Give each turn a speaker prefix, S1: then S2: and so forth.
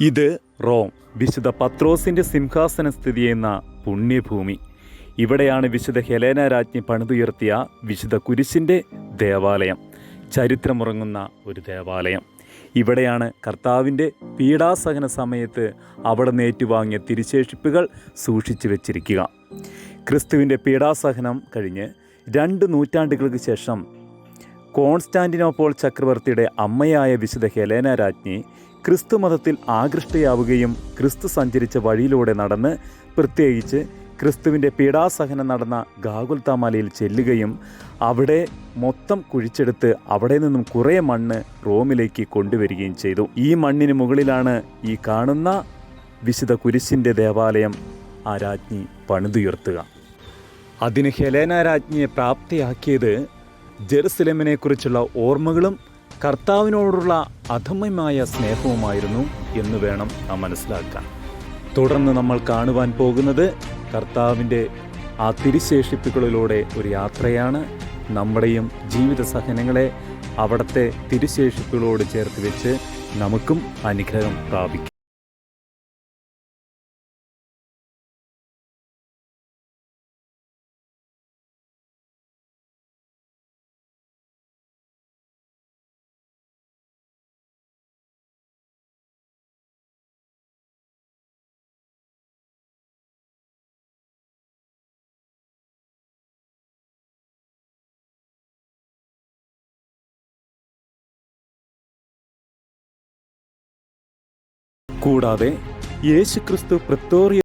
S1: ഇത് റോം വിശുദ്ധ പത്രോസിന്റെ സിംഹാസന സ്ഥിതി ചെയ്യുന്ന പുണ്യഭൂമി. ഇവിടെയാണ് വിശുദ്ധ ഹെലേന രാജ്ഞി പണിതുയർത്തിയ വിശുദ്ധ കുരിശിന്റെ ദേവാലയം. ചരിത്രമുറങ്ങുന്ന ഒരു ദേവാലയം. ഇവിടെയാണ് കർത്താവിന്റെ പീഡാസഹന സമയത്ത് അവിടെ നേറ്റുവാങ്ങിയ തിരിശേഷിപ്പുകൾ സൂക്ഷിച്ചു വച്ചിരിക്കുക. ക്രിസ്തുവിന്റെ പീഡാസഹനം കഴിഞ്ഞ് രണ്ട് നൂറ്റാണ്ടുകൾക്ക് ശേഷം കോൺസ്റ്റാന്റിനോപ്പോൾ ചക്രവർത്തിയുടെ അമ്മയായ വിശുദ്ധ ഹെലേന രാജ്ഞി ക്രിസ്തു മതത്തിൽ ആകൃഷ്ടയാവുകയും ക്രിസ്തു സഞ്ചരിച്ച വഴിയിലൂടെ നടന്ന് പ്രത്യേകിച്ച് ക്രിസ്തുവിന്റെ പീഡാസഹനം നടന്ന ഗാഗുൽത്താമലയിൽ ചെല്ലുകയും അവിടെ മൊത്തം കുഴിച്ചെടുത്ത് അവിടെ നിന്നും കുറേ മണ്ണ് റോമിലേക്ക് കൊണ്ടുവരികയും ചെയ്തു. ഈ മണ്ണിന് മുകളിലാണ് ഈ കാണുന്ന വിശുദ്ധ കുരിശിന്റെ ദേവാലയം ആ രാജ്ഞി പണിതുയർത്തുക. അതിന് ഹെലേന രാജ്ഞിയെ പ്രാപ്തിയാക്കിയത് ജെറുസലേമിനെക്കുറിച്ചുള്ള ഓർമ്മകളും കർത്താവിനോടുള്ള അധമ്യമായ സ്നേഹവുമായിരുന്നു എന്ന് വേണം നാം മനസ്സിലാക്കാൻ. തുടർന്ന് നമ്മൾ കാണുവാൻ പോകുന്നത് കർത്താവിന്റെ ആ തിരുശേഷിപ്പുകളിലൂടെ ഒരു യാത്രയാണ്. നമ്മുടെയും ജീവിത സഹനങ്ങളെ അവിടുത്തെ തിരുശേഷിപ്പുകളോട് ചേർത്ത് വെച്ച് നമുക്കും അനുഗ്രഹം പ്രാപിക്കും. കൂടാതെ യേശുക്രിസ്തു പ്രത്തോറിയ